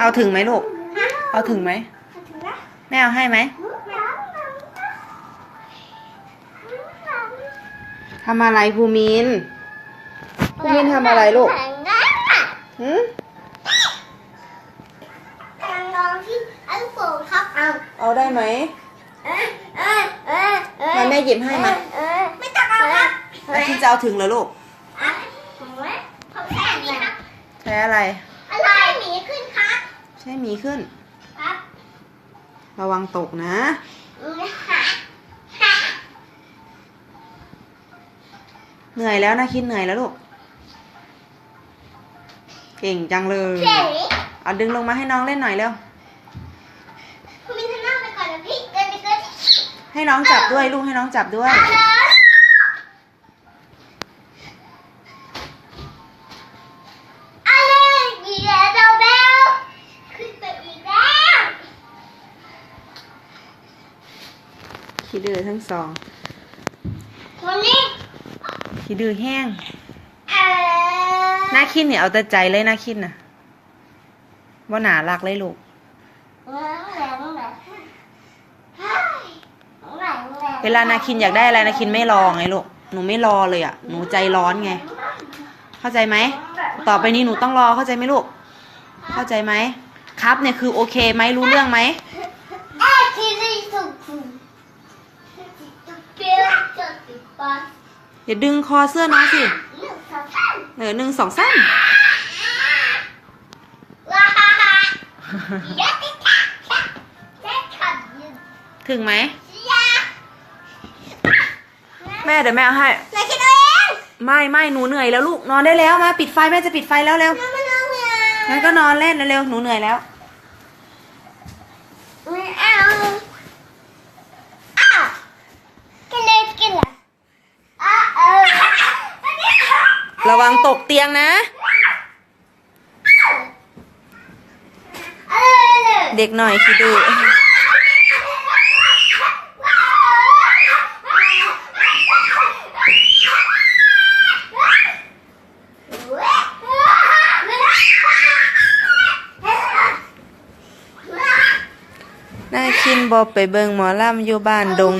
เอาถึงไหมลูกฮะเอาถึงไหมเอาถึงนะแม่เอาให้ไหมทำอะไรภูมินภูมินทำอะไรลูกแข่งกันอะหืมกำลังลองที่อันโป่งครับเอาเอาได้ไหมเออเออเออเออมาแม่หยิบให้มาเออไม่ต้องเอาครับอาคิดจะเอาถึงเหรอลูกอะผมว่าผมแค่นี้ครับใช้อะไรอะไรหมีขึ้นครับ ใช้หมีขึ้น ครับระวังตกนะอืมฮะฮะเหนื่อยแล้วนะคิดเหนื่อยแล้วลูก เก่งจังเลยเจ๋งนี้เอาดึงลงมาให้น้องเล่นหน่อยเร็วคุณมินทนั่งไปก่อนนะพี่เดินไปเกินให้น้องจับด้วยลูกให้น้องจับด้วย ขี้ดื้อทั้งสองวันนี้ขี้ดื้อแห้งเอ่อหน้าคิดเนี่ยเอาแต่ใจเลยหน้าคิดน่ะว่าหนารักเลยลูกเวลานาคินอยากได้อะไรนาคินไม่รอไงลูก หนูไม่รอเลยอะ หนูใจร้อนไง เข้าใจไหม ต่อไปนี้หนูต้องรอเข้าใจไหมลูก เข้าใจไหม ครับเนี่ยคือโอเคไหมรู้เรื่องไหม อย่าดึงคอเสื้อน้องสิหนึ่งสองสามเออหนึ่งสองสามว้าฮ่าฮ่ายัดติดขัดแค่ขัดยืนถึงไหมยาแม่เดี๋ยวแม่เอาให้ไหนคิดเอาเองไม่ไม่หนูเหนื่อยแล้วลูกนอนได้แล้วมาปิดไฟแม่จะปิดไฟแล้วเร็วไม่ไม่เอาไม่เอางั้นก็นอนเล่นเร็วๆหนูเหนื่อยแล้วไม่เอาอ้าวกินเลยกินเลยอ้าวเออ ระวังตกเตียงนะเอาเลยเลยเด็กหน่อยคิดดื้อนาคินบอไปเบิงหมอลำอยู่บ้านดง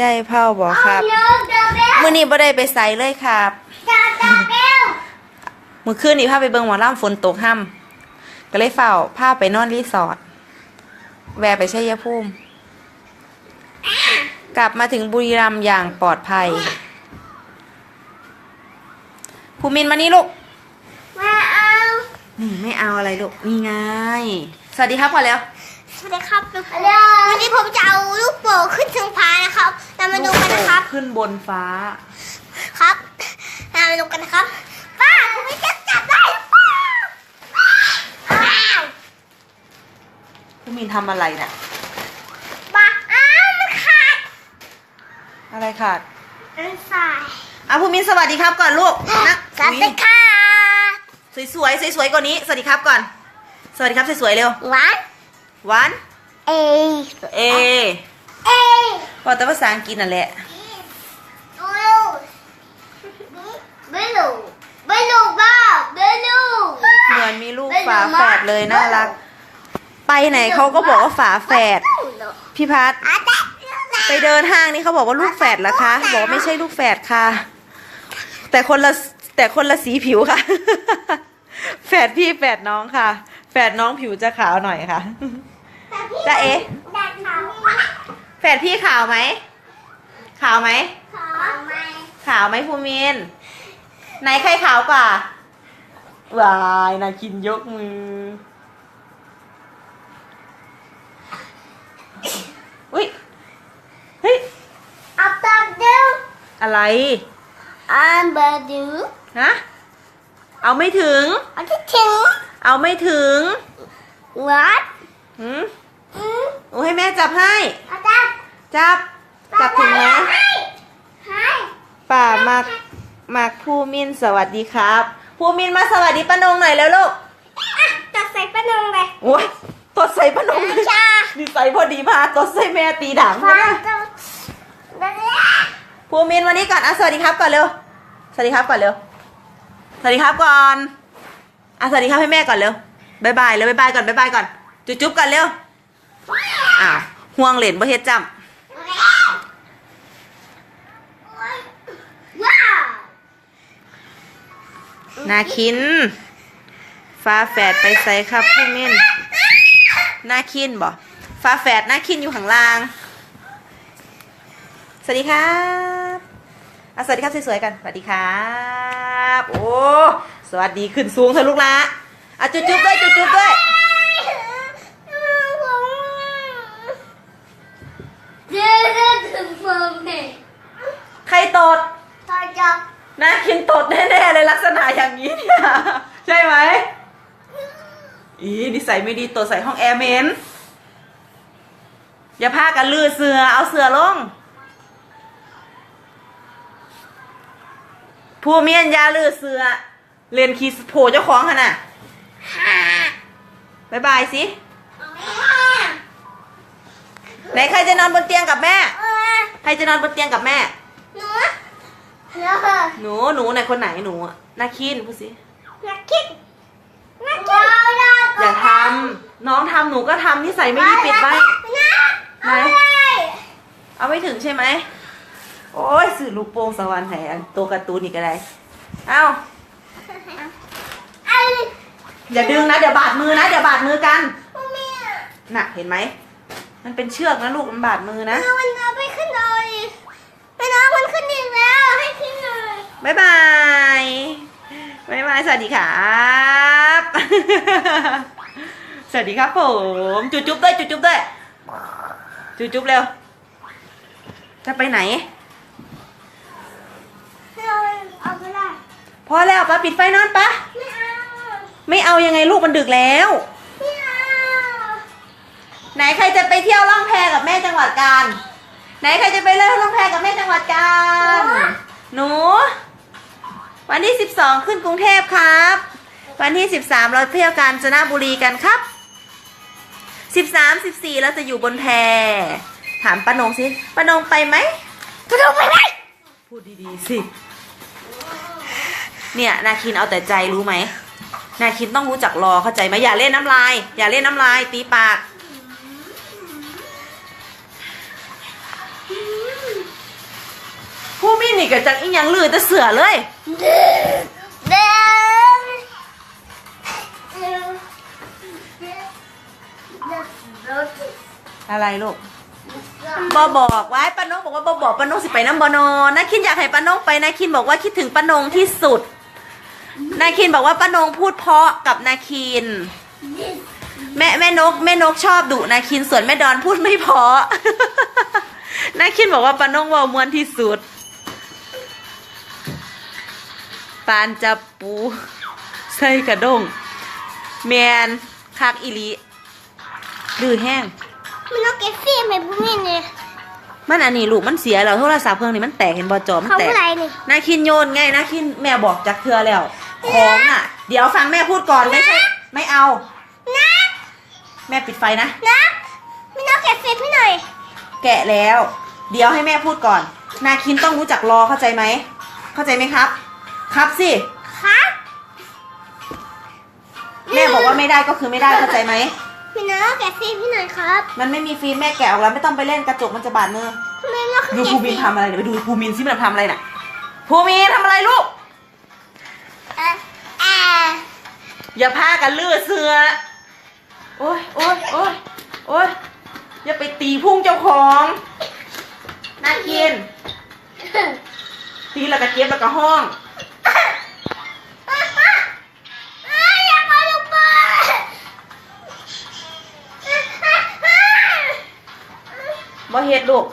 ยายเผาบอครับ มื้อนี้บ่ได้ไปใส่เลยครับ มื้อคืนนี้พาไปเบิงหมอลำฝนตกห่ำก็เลยเฝ้าพาไปนอนรีสอร์ทแวะไปชัยภูมิ กลับมาถึงบุรีรัมย์อย่างปลอดภัยภูมินมานี่ลูกนี่ไม่เอาอะไรลูกนี่ไง สวัสดีครับก่อนเร็วสวัสดีครับวันนี้ผมจะเอาลูกโป่งขึ้นถึงฟ้านะครับเรามาดูกันนะครับ ขึ้นบนฟ้า ครับเรามาดูกันนะครับ ภูมินทำอะไรเนี่ยป้าอ้าวมันขาดอะไรขาดอันสายอะภูมินสวัสดีครับก่อนลูกนะสวัสดีค่ะสวยสวยสวยสวยๆกว่านี้สวัสดีครับก่อน สวัสดีครับสวยๆเร็วหวานวันเอเอเอบอกแต่ภาษาอังกฤษนั่นแหละดูเบลูเบลูบ้าเบลูเหมือนมีลูกฝาแฝดเลยน่ารัก ไปไหนเขาก็บอกว่าฝาแฝดพี่พัดอาจจะไปเดินห้างนี่เขาบอกว่าลูกแฝดเหรอคะ บอกว่าไม่ใช่ลูกแฝดค่ะ แต่คนละแต่คนละสีผิวค่ะ แฝดพี่แฝดน้องค่ะ แฝดน้องผิวจะขาวหน่อยค่ะจ๊ะเอ๊ะแดดขาวแฝดพี่ขาวไหมขาวไหมขาวไหมขาวไหมภูมินไหนใครขาวกว่าวายนาคินยกมือ อุ้ย เฮ้ย อัปตัดดู อะไร อันเบอร์ดูนะเอาไม่ถึง อันที่ถึงเอาไม่ถึงวัดหืมอืมโอ้ให้แม่จับให้ อาจารย์จับ จับถึงไหมให้ให้ป่ามากมากภูมินสวัสดีครับภูมินมาสวัสดีป้านงหน่อยแล้วลูกอะตัดใส่ป้านงเลยโอ้ยตดใส่ป้านงเลยจ้านิสัยพอดีมากตดใส่แม่ตีด่างฟ้าใช่ไหม จะนั่นแหละ ภูมินวันนี้ก่อนอะสวัสดีครับก่อนเร็ว สวัสดีครับก่อนเร็ว สวัสดีครับก่อนอะสวัสดีครับให้แม่ก่อนเร็วบายบายเลยบายบายก่อนบายบายก่อน จุ๊บจุ๊บกันเร็ว อ้าวห่วงเหรนบ่เฮ็ดจำนาคิน ฟ้าแฝดไปใส่ครับผู้ม่นนาคินบ่ฟ้าแฝดนาคินอยู่ข้างล่าง สวัสดีครับ อะสวัสดีครับสวยๆกันสวัสดีครับโอ้สวัสดีขึ้นสูงเถอะลูกละอะจุ๊บจุ๊บด้วยจุ๊บจุ๊บด้วยเดี๋ยวจะถึงเฟิร์มเด็กใครตดตอนจับนาคินตดแน่ๆเลยลักษณะอย่างนี้เนี่ยใช่ไหมอีนิสัยไม่ดีตดใส่ห้องแอร์เมนอย่าพากันลือเสือเอาเสือลง ผู้เมียนอยาลือเสือเรียนคีสโผเจ้าของขนาดบายบายสิไหนใครจะนอนบนเตียงกับแม่ ใครจะนอนบนเตียงกับแม่ หนูแล้วหนูหนูไหนคนไหนหนูอะนาคินพูดสินักคิดนักคิดอย่าทำน้องทำหนูก็ทำนิสัยไม่ดีปิดไว้ไหนเอาไม่ถึงใช่ไหม โอ้ยสื่อลูกโป่งสวรรค์ไหนอันตัวการ์ตูนอีกอะไรเอาไอ้อย่าดึงนะเดี๋ยวบาดมือนะเดี๋ยวบาดมือกันแม่น่ะเห็นไหมมันเป็นเชือกนะลูกมันบาดมือนะเอามันเอาไปขึ้นหน่อยไปน้องมันขึ้นอีกแล้วให้ขึ้นหน่อยบ๊ายบายบ๊ายบายสวัสดีครับสวัสดีครับผมจุ๊บจุ๊บด้วยจุ๊บจุ๊บด้วยจุ๊บจุ๊บเร็วจะไปไหน เราเอาไปได้ พ อแล้วปะปิดไฟนอนปะไม่เอา ไม่เอายังไงลูกมันดึกแล้ว ไม่เอา ไหนใครจะไปเที่ยวล่องแพกับแม่จังหวัดกาญไหนใครจะไปเล่นล่องแพกับแม่จังหวัดกาญหนู วันที่12ขึ้นกรุงเทพครับ วันที่13เราเที่ยวกาญจนบุรีกันครับ13 14เราจะอยู่บนแพถามป้านงสิป้านงไปไหมกระโดดไปไหนพูดดีๆสิ เนี่ยนาคินเอาแต่ใจรู้ไหมนาคินต้องรู้จักรอเข้าใจไหมอย่าเล่นน้ำลาย อย่าเล่นน้ำลาย ตีปากผู้มีนี่กับจังอีหยังลือแต่เสือเลยอะไรลูกบอบอกไว้ป้านงบอกว่าบอบอกป้านงสิไปน้ำบอนอนาคินอยากให้ป้านงไปนาคินบอกว่าคิดถึงป้านงที่สุด นาคินบอกว่าป้านงพูดเพราะกับนาคิน แม่แม่นกแม่นกชอบดุนาคินส่วนแม่ดอนพูดไม่เพราะนาคินบอกว่าป้านงเว่ามวนที่สุด ปานจับปูใส่กระด้งแมนคักอีหลีดื้อแห้งมันเอาเก็บฟี่ไหมบุ้มินเนี่ยมันอันนี้ลูกมันเสียแล้วโทรศัพท์เครื่องนี้มันแตกเห็นบอจอมันเขาแตกอะไรนี่นาคินโยนไงนาคินแม่บอกจากเธอแล้ว ของอะ เดี๋ยวฟังแม่พูดก่อนไม่ใช่ไม่เอานักแม่ปิดไฟนะนักมันเอาเก็บฟี่พี่หน่อยแกะแล้ว เดี๋ยวให้แม่พูดก่อน นาคินต้องรู้จักรอเข้าใจไหม เข้าใจไหมครับ ครับสิ ครับแม่บอกว่าไม่ได้ก็คือไม่ได้เข้าใจไหม พี่น้องแกะฟี่พี่หน่อยครับมันไม่มีฟิล์มแม่แกะออกแล้วไม่ต้องไปเล่นกระจกมันจะบาดมือไม่ต้องดูแกะภูมินฟี่ทำอะไรเดี๋ยวไปดูภูมินซิมันทำอะไรน่ะ ภูมินทำอะไรลูกเอ่อแอร์อย่าพากันลือเสือ โอ้ยโอ้ยโอ้ยโอ้ยอย่าไปตีพุ่งเจ้าของน่ากินตีแล้วก็เก็บแล้วก็ห้องอย่ามาลูกบอลบ่เฮ็ดลูก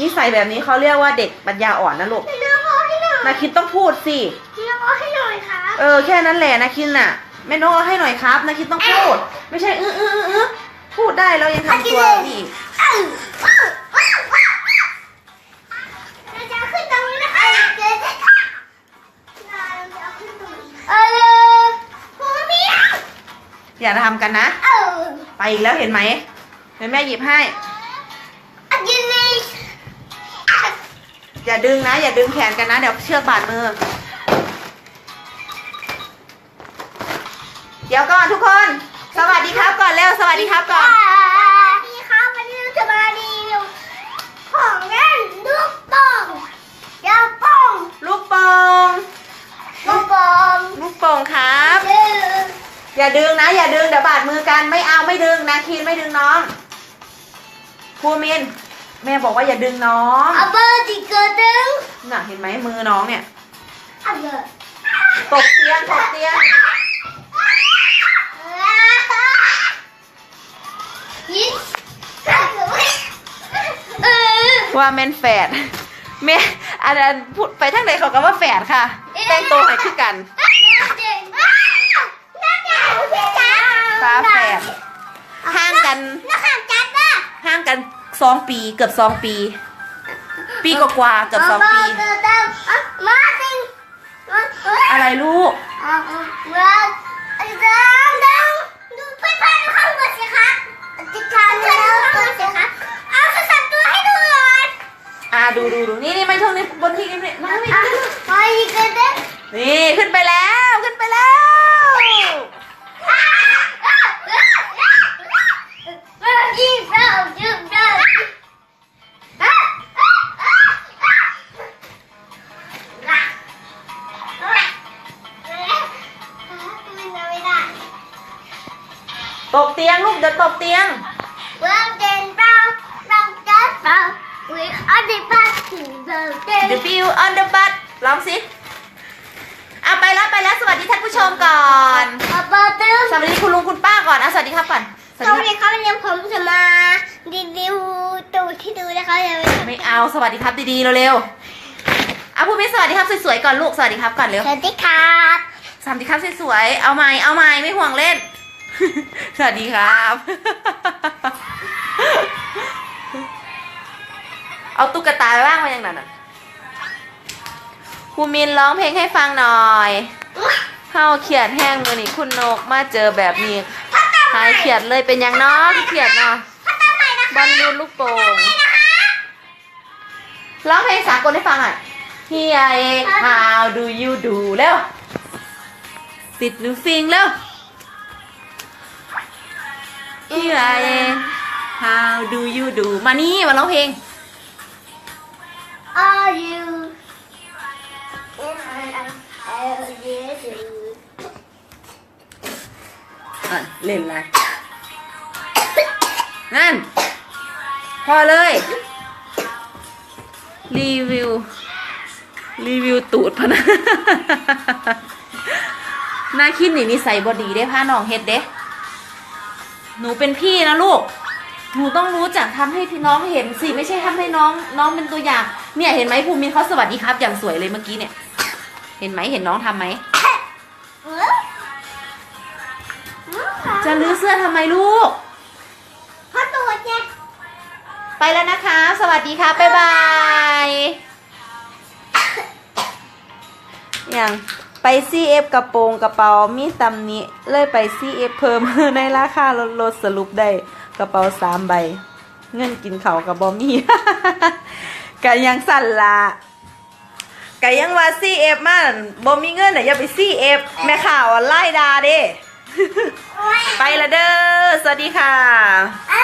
นิสัยแบบนี้เขาเรียกว่าเด็กปัญญาอ่อนนะลูกพี่น้องเอาให้หน่อยนาคินต้องพูดสิ เออแค่นั้นแหละนาคินน่ะแม่โน้ตให้หน่อยครับนาคินต้องพูด ไม่ใช่อื้ออื้ออื้ออื้อพูดได้แล้วยังทำตัวนี่อีกเอ้าว้าวว้าวว้าวเราจะเอาขึ้นตรงนี้นะคะเดี๋ยวจะเราจะเอาขึ้นตรงนี้เออผู้เมียอย่าทำกันนะเออไปอีกแล้วเห็นไหมเดี๋ยวแม่หยิบให้อันนี้นี่อย่าดึงนะ อย่าดึงแขนกันนะ เดี๋ยวเชือกบาดมือ ดี๋ยวก่อนทุกคน สวัสดีครับก่อนเร็วสวัสดีครับก่อนสวัสดีครับวันนี้เราจะมารีวิวของเล่นลูกโป่งยาโป่งลูกโป่งลูกโป่งลูกโป่งครับชื่ออย่าดึงนะ อย่าดึงเดี๋ยวบาดมือกันไม่เอาไม่ดึงนะคีนไม่ดึงน้องภูมินแม่บอกว่าอย่าดึงน้องอับเบอร์ติเกอร์ดึงน่ะเห็นไหมมือน้องเนี่ยอับเบอร์ตกเตียงตกเตียง ยิ้มเออว่าแม่นแฝดแม่อันนั้นพูดไปทางไหนเขาก็ว่าแฝดค่ะ แต่งตัวให้คือกันฟ้าแฝดห่างกันนักข่าวจัดป่ะห่างกันสองปีเกือบสองปี ปีกว่าๆเกือบสองปีมาสิงอะไรลูก ติดตาเพื่อนๆข้างบนสิคะเอาสัตว์ตัวให้ดูหน่อยอ่าดูดูดูนี่นี่ไม่ช่วงนี้บนที่นี่นี่ไม่ขึ้นไปกันเด้นี่ขึ้นไปแล้วขึ้นไปแล้วยิงเรายิงเราตกเตียงลูกเดี๋ยวตกเตียง brown. We are the party, brown, The view on the bus ลองสิอะไปแล้วไปแล้วสวัสดีท่านผู้ชมก่อน About the สวัสดีคุณลุงคุณป้าก่อนอะสวัสดีครับก่อนสสวัสวัสดีดีครับครับวันนี้ผมจะมารีวิวตูที่ดูนะคะอย่าไปไม่เอาสวัสดีครับดีๆเร็วๆอะผู้มิตรสวัสดีครับสวยๆก่อนลูกสวัสดีครับก่อนเร็วสวัสดีครับสวัสดีครับสวยๆเอาไม้เอาไม้ไม่ห่วงเล่น สวัสดีครับ เอาตุ๊กตาไปว่างไว้อย่างนั้นน่ะครูมินร้องเพลงให้ฟังหน่อยเฮาเขียดแห้งมือนี่คุณนกมาเจอแบบนี้หายเขียดเลยเป็นอย่างน้อพี่เขียดเนาะพัตตาใหม่นะคะบอลลูนลูกโป่งนะคะร้องเพลงสากลให้ฟังอะ Here how do you do เร็วติดหนูฟิงเร็ว Here how do you do มานี่มาร้องเพลง Are you Are you อะเล่นอะไรนั่น พอเลย รีวิว รีวิวตูดพะนะ นาคิดนี่นิสัยบอดีได้พาน้องเฮ็ดเด้หนูเป็นพี่นะลูก หนูต้องรู้จักทำให้พี่น้องเห็นสิ ไม่ใช่ทำให้น้อง น้องเป็นตัวอย่าง เนี่ยเห็นไหมภูมินเขาสวัสดีครับอย่างสวยเลยเมื่อกี้เนี่ย เห็นไหมเห็นน้องทำไหมจะลื้อเสื้อทำไมลูกเพราะตัวเนี่ยไปแล้วนะคะ สวัสดีค่ะบ๊ายบายอย่างไป CF กระโปรงกระเป๋ามีตำหนี้เลยไป CF เอฟเพิ่มในราคาลดลดสรุปได้กระเป๋าสามใบ เงินกินเขากับบอมี กะยังสั่นละกะยังว่า CF มันบ่มีเงินน่ะอย่าไป CF แม่ข่าวอะไล่ดาเด้ ไปละเด้อ สวัสดีค่ะอะ